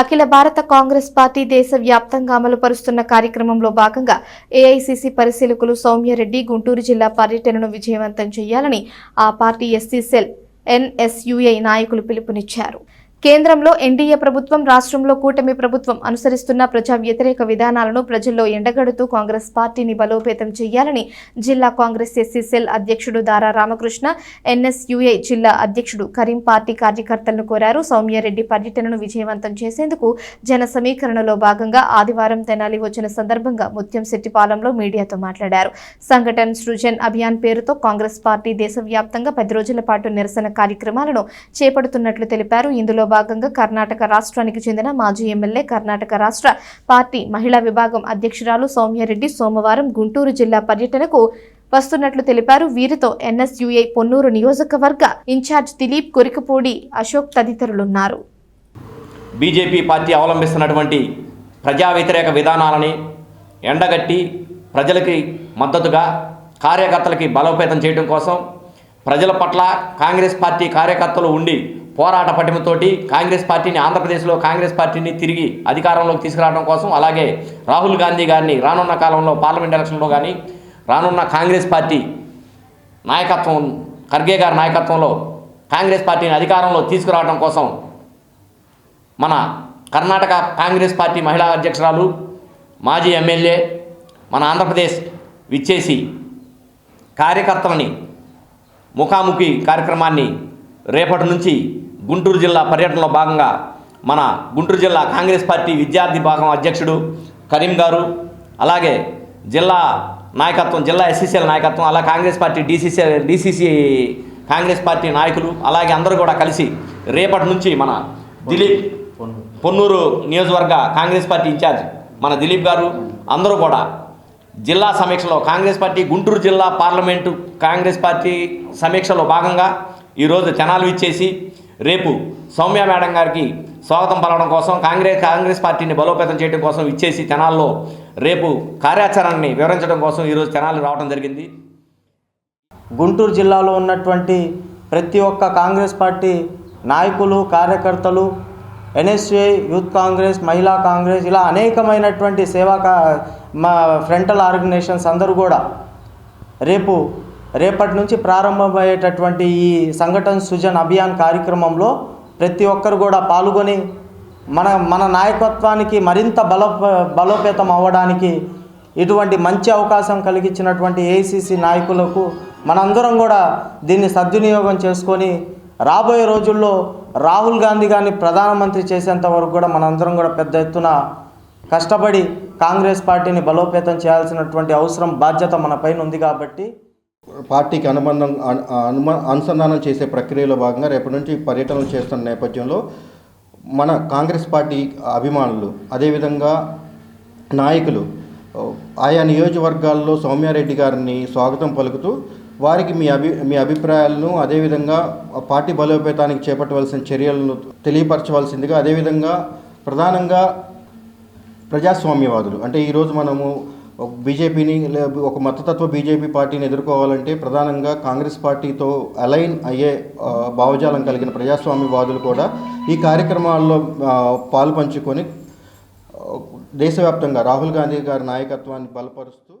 అఖిల భారత కాంగ్రెస్ పార్టీ దేశవ్యాప్తంగా అమలు పరుస్తున్న కార్యక్రమంలో భాగంగా ఏఐసిసి పరిశీలకులు సౌమ్యారెడ్డి గుంటూరు జిల్లా పర్యటనను విజయవంతం చేయాలని ఆ పార్టీ ఎస్సీ సెల్ ఎన్ఎస్యుఐ నాయకులు పిలుపునిచ్చారు. కేంద్రంలో ఎన్డీఏ ప్రభుత్వం రాష్ట్రంలో కూటమి ప్రభుత్వం అనుసరిస్తున్న ప్రజా వ్యతిరేక విధానాలను ప్రజల్లో ఎండగడుతూ కాంగ్రెస్ పార్టీని బలోపేతం చేయాలని జిల్లా కాంగ్రెస్ ఎస్సీ సెల్ అధ్యక్షుడు దారా రామకృష్ణ ఎన్ఎస్యుఐ జిల్లా అధ్యక్షుడు కరీం పార్టీ కార్యకర్తలను కోరారు. సౌమ్యారెడ్డి పర్యటనను విజయవంతం చేసేందుకు జన సమీకరణలో భాగంగా ఆదివారం తెనాలి వచ్చిన సందర్భంగా ముత్యం శెట్టిపాలెంలో మీడియాతో మాట్లాడారు. సంఘటన సృజన్ అభియాన్ పేరుతో కాంగ్రెస్ పార్టీ దేశవ్యాప్తంగా పది రోజుల పాటు నిరసన కార్యక్రమాలను చేపడుతున్నట్లు తెలిపారు. ఇందులో భాగంగా కర్ణాటక రాష్ట్రానికి చెందిన మాజీ ఎమ్మెల్యే కర్ణాటక రాష్ట్ర పార్టీ మహిళా విభాగం అధ్యక్షురాలు సౌమ్యారెడ్డి సోమవారం గుంటూరు జిల్లా పర్యటనకు వస్తున్నట్లు తెలిపారు. వీరితో ఎన్ఎస్యుఐ పొన్నూరు నియోజకవర్గ ఇన్ఛార్జ్ దిలీప్ కొరికపూడి అశోక్ తదితరులున్నారు. బీజేపీ పార్టీ అవలంబిస్తున్నటువంటి ప్రజా వ్యతిరేక విధానాలని ఎండగట్టి ప్రజలకి మద్దతుగా కార్యకర్తలకి బలోపేతం చేయడం కోసం ప్రజల పట్ల కాంగ్రెస్ పార్టీ కార్యకర్తలు ఉండి పోరాట పటిమతోటి కాంగ్రెస్ పార్టీని ఆంధ్రప్రదేశ్లో కాంగ్రెస్ పార్టీని తిరిగి అధికారంలోకి తీసుకురావడం కోసం అలాగే రాహుల్ గాంధీ గారిని రానున్న కాలంలో పార్లమెంట్ ఎలక్షన్లో కానీ రానున్న కాంగ్రెస్ పార్టీ నాయకత్వం ఖర్గే గారి నాయకత్వంలో కాంగ్రెస్ పార్టీని అధికారంలో తీసుకురావడం కోసం మన కర్ణాటక కాంగ్రెస్ పార్టీ మహిళా అధ్యక్షురాలు మాజీ ఎమ్మెల్యే మన ఆంధ్రప్రదేశ్ విచ్చేసి కార్యకర్తలని ముఖాముఖి కార్యక్రమాన్ని రేపటి నుంచి గుంటూరు జిల్లా పర్యటనలో భాగంగా మన గుంటూరు జిల్లా కాంగ్రెస్ పార్టీ విద్యార్థి భాగం అధ్యక్షుడు కరీం గారు అలాగే జిల్లా నాయకత్వం జిల్లా ఎస్సీసీఎల్ నాయకత్వం అలా Congress party DCC DCC Congress party నాయకులు అలాగే అందరూ కూడా కలిసి రేపటి నుంచి మన దిలీప్ పొన్నూరు నియోజకవర్గ కాంగ్రెస్ పార్టీ ఇన్ఛార్జ్ మన దిలీప్ గారు అందరూ కూడా జిల్లా సమీక్షలో కాంగ్రెస్ పార్టీ గుంటూరు జిల్లా పార్లమెంటు కాంగ్రెస్ పార్టీ సమీక్షలో భాగంగా ఈరోజు తెనాలు ఇచ్చేసి రేపు సౌమ్య మేడం గారికి స్వాగతం పలవడం కోసం కాంగ్రెస్ కాంగ్రెస్ పార్టీని బలోపేతం చేయడం కోసం ఇచ్చేసి తెనాల్లో రేపు కార్యాచరణని వివరించడం కోసం ఈరోజు తెనాలి రావడం జరిగింది. గుంటూరు జిల్లాలో ఉన్నటువంటి ప్రతి ఒక్క కాంగ్రెస్ పార్టీ నాయకులు కార్యకర్తలు ఎన్ఎస్ఏ యూత్ కాంగ్రెస్ మహిళా కాంగ్రెస్ ఇలా అనేకమైనటువంటి సేవా కా మా ఫ్రంటల్ ఆర్గనైజేషన్స్ అందరూ కూడా రేపు రేపటి నుంచి ప్రారంభమయ్యేటటువంటి ఈ సంఘటన సృజన్ అభియాన్ కార్యక్రమంలో ప్రతి ఒక్కరు కూడా పాల్గొని మన మన నాయకత్వానికి మరింత బల బలోపేతం అవ్వడానికి ఇటువంటి మంచి అవకాశం కలిగించినటువంటి ఏఐసిసి నాయకులకు మనందరం కూడా దీన్ని సద్వినియోగం చేసుకొని రాబోయే రోజుల్లో రాహుల్ గాంధీ గారిని ప్రధానమంత్రి చేసేంత వరకు కూడా మనందరం కూడా పెద్ద ఎత్తున కష్టపడి కాంగ్రెస్ పార్టీని బలోపేతం చేయాల్సినటువంటి అవసరం బాధ్యత మన పైన ఉంది కాబట్టి పార్టీకి అనుబంధం అను- అనుమ అనుసంధానం చేసే ప్రక్రియలో భాగంగా రేపటి నుంచి పర్యటనలు చేస్తున్న నేపథ్యంలో మన కాంగ్రెస్ పార్టీ అభిమానులు అదేవిధంగా నాయకులు ఆయా నియోజకవర్గాల్లో సౌమ్యారెడ్డి గారిని స్వాగతం పలుకుతూ వారికి మీ అభి మీ అభిప్రాయాలను అదేవిధంగా పార్టీ బలోపేతానికి చేపట్టవలసిన చర్యలను తెలియపరచవలసిందిగా అదేవిధంగా ప్రధానంగా ప్రజాస్వామ్యవాదులు అంటే ఈరోజు మనము బీజేపీని లే- ఒక మతతత్వ బీజేపీ పార్టీని ఎదుర్కోవాలంటే ప్రధానంగా కాంగ్రెస్ పార్టీతో అలైన్ అయ్యే భావజాలం కలిగిన ప్రజాస్వామ్యవాదులు కూడా ఈ కార్యక్రమాల్లో పాలుపంచుకొని పాలు పంచుకొని దేశవ్యాప్తంగా రాహుల్ గాంధీ గారి నాయకత్వాన్ని బలపరుస్తూ